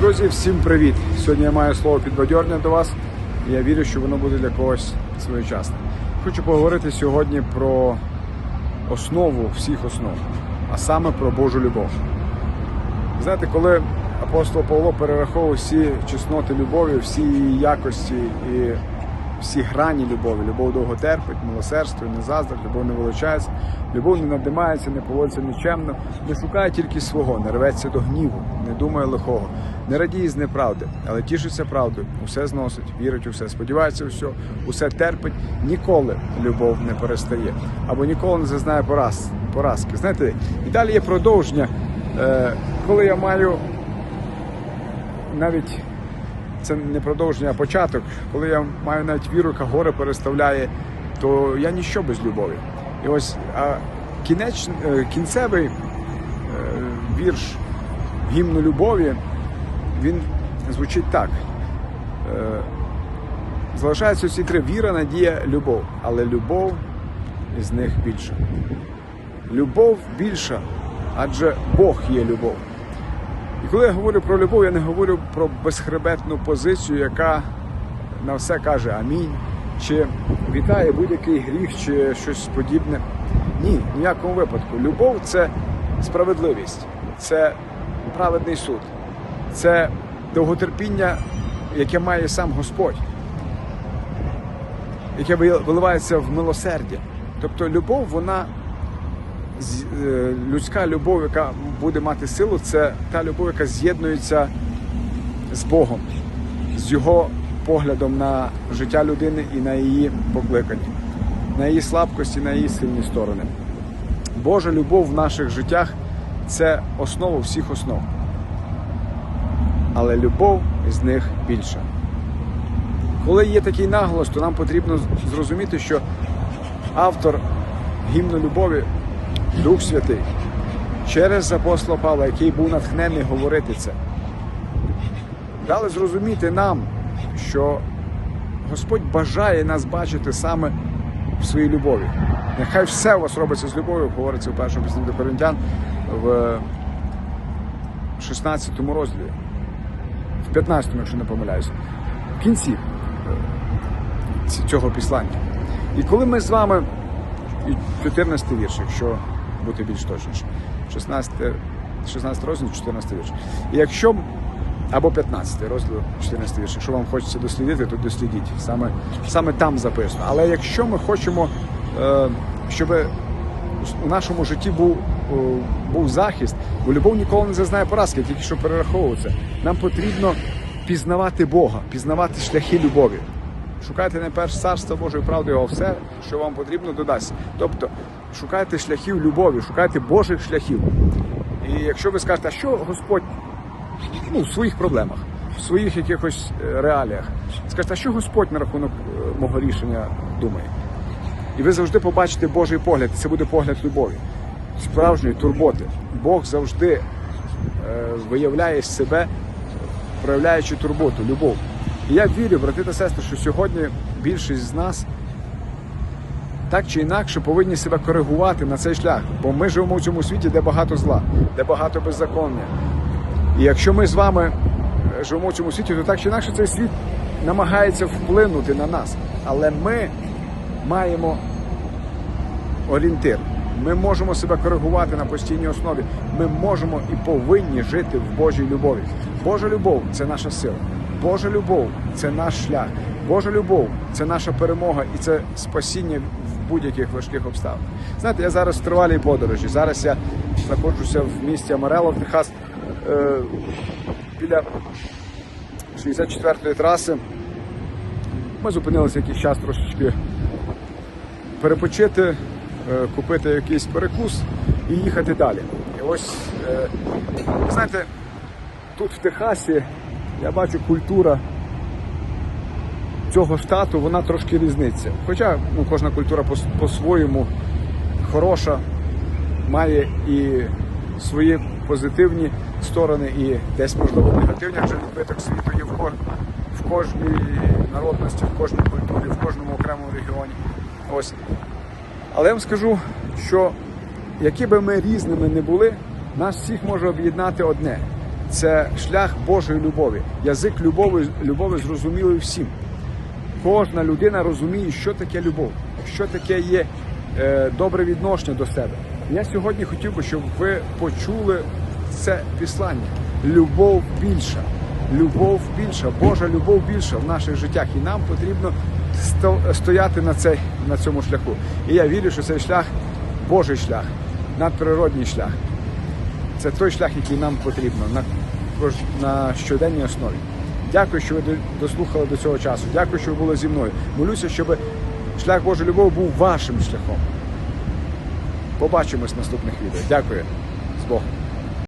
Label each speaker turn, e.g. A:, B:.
A: Друзі, всім привіт! Сьогодні я маю слово підбадьорення до вас. і Я вірю, що воно буде для когось своєчасне. Хочу поговорити сьогодні про основу всіх основ, а саме про Божу любов. Знаєте, коли апостол Павло перераховував всі чесноти любові, всі її якості і всі грані любові, любов довго терпить, милосердство, не заздрить, любов не вилучається, любов не надимається, не поводиться нічемно, не шукає тільки свого, не рветься до гніву, не думає лихого, не радіє з неправди, але тішиться правдою, усе зносить, вірить у все, сподівається у все, усе терпить, ніколи любов не перестає або ніколи не зазнає пораз, поразки. Знаєте, і далі є продовження, Е, коли я маю навіть це не продовження, а початок. Коли я маю навіть віру, яка горе переставляє, то я ніщо без любові. І ось а кінеч, е, кінцевий е, вірш гімну любові, він звучить так. Е, Залишаються ці три віра, надія, любов. Але любов із них більша. Любов більша, адже Бог є любов. І коли я говорю про любов, я не говорю про безхребетну позицію, яка на все каже амінь, чи вітає будь-який гріх, чи щось подібне. Ні, в ніякому випадку. Любов це справедливість, це праведний суд, це довготерпіння, яке має сам Господь, яке виливається в милосердя. Тобто любов, вона людська любов, яка буде мати силу, це та любов, яка з'єднується з Богом, з його поглядом на життя людини і на її покликання, на її слабкості, на її сильні сторони. Божа любов в наших життях це основа всіх основ. Але любов з них більша. Коли є такий наголос, то нам потрібно зрозуміти, що автор гімну любові Дух Святий через апостола Павла, який був натхнений говорити це, дали зрозуміти нам, що Господь бажає нас бачити саме в своїй любові. Нехай все у вас робиться з любов'ю, говориться в першому пісні до Коринтян в 16 розділі, в 15, якщо не помиляюся, в кінці е, цього післання. І коли ми з вами і 14 вірш, якщо бути більш точніше. 16, 16 розділ, 14 вірш. І якщо або 15 розділ, 14 вірш. Якщо вам хочеться дослідити, то дослідіть. Саме, саме там записано. Але якщо ми хочемо, е, щоб у нашому житті був, е, був захист, бо любов ніколи не зазнає поразки, тільки що перераховував це. Нам потрібно пізнавати Бога, пізнавати шляхи любові. Шукайте найперше царство Боже і правду його все, що вам потрібно, додасть. Тобто шукайте шляхів любові, шукайте Божих шляхів. І якщо ви скажете, а що Господь ну, в своїх проблемах, в своїх якихось е, реаліях, скажете, а що Господь на рахунок е, мого рішення думає? І ви завжди побачите Божий погляд, це буде погляд любові, справжньої турботи. Бог завжди е, виявляє себе, проявляючи турботу, любов. І я вірю, брати та сестри, що сьогодні більшість з нас так чи інакше повинні себе коригувати на цей шлях, бо ми живемо в цьому світі, де багато зла, де багато беззаконня. І якщо ми з вами е, живемо в цьому світі, то так чи інакше цей світ намагається вплинути на нас. Але ми маємо орієнтир. Ми можемо себе коригувати на постійній основі. Ми можемо і повинні жити в Божій любові. Божа любов це наша сила. Божа любов це наш шлях. Божа любов це наша перемога і це спасіння будь-яких важких обставинах. Знаєте, я зараз в тривалій подорожі. Зараз я знаходжуся в місті Амарело, Техас, е, біля 64-ї траси. Ми зупинилися якийсь час трошечки перепочити, е, купити якийсь перекус і їхати далі. І ось, е, знаєте, тут в Техасі я бачу культура цього штату, вона трошки різниця. Хоча ну, кожна культура по- по-своєму хороша, має і свої позитивні сторони, і десь можливо негативні, адже відбиток світу є в, в кожній народності, в кожній культурі, в кожному окремому регіоні. Ось. Але я вам скажу, що які би ми різними не були, нас всіх може об'єднати одне. це шлях Божої любові. Язик любові, любові зрозумілий всім. Кожна людина розуміє, що таке любов, що таке є е, добре відношення до себе. Я сьогодні хотів би, щоб ви почули це післання. Любов більша, любов більша, Божа любов більша в наших життях, і нам потрібно стояти на, цей, на цьому шляху. І я вірю, що цей шлях Божий шлях, надприродній шлях. Це той шлях, який нам потрібно на, на щоденній основі. Дякую, що ви дослухали до цього часу. Дякую, що ви були зі мною. Молюся, щоб шлях Божої любові був вашим шляхом. Побачимось в наступних відео. Дякую. З Богом.